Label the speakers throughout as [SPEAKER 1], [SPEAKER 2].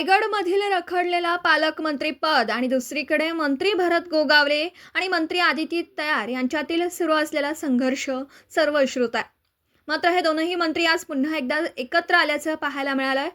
[SPEAKER 1] रायगडमधील रखडलेला पालकमंत्री पद आणि दुसरीकडे मंत्री भरत गोगावले आणि मंत्री आदिती तयार यांच्यातील सुरू असलेला संघर्ष सर्वश्रुत आहे. मात्र हे दोनही मंत्री आज पुन्हा एकदा एकत्र आल्याचं पाहायला मिळालं आहे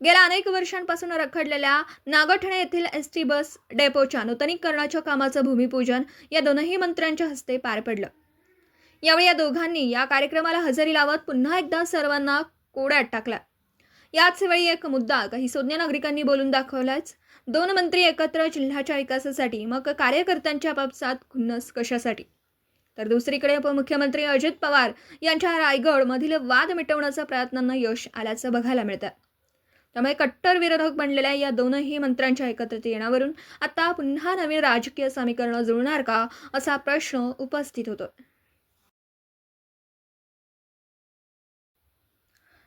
[SPEAKER 1] गेल्या अनेक वर्षांपासून रखडलेल्या नागठणे येथील एस टी बस डेपोच्या नूतनीकरणाच्या कामाचं भूमिपूजन या दोनही मंत्र्यांच्या हस्ते पार पडलं. यावेळी या दोघांनी या कार्यक्रमाला हजेरी लावत पुन्हा एकदा सर्वांना कोड्यात टाकला. याच वेळी एक मुद्दा काही संज्ञा नागरिकांनी बोलून दाखवलाच. दोन मंत्री एकत्र जिल्ह्याच्या विकासासाठी मग कार्यकर्त्यांच्या बाबसात खुन्नस कशासाठी? तर दुसरीकडे उपमुख्यमंत्री अजित पवार यांच्या रायगडमधील वाद मिटवण्याच्या प्रयत्नांना यश आल्याचं बघायला मिळतं त्यामुळे कट्टर विरोधक बनलेल्या या दोनही मंत्र्यांच्या एकत्रित येण्यावरून आता पुन्हा नवीन राजकीय समीकरणं जुळणार का असा प्रश्न उपस्थित होतो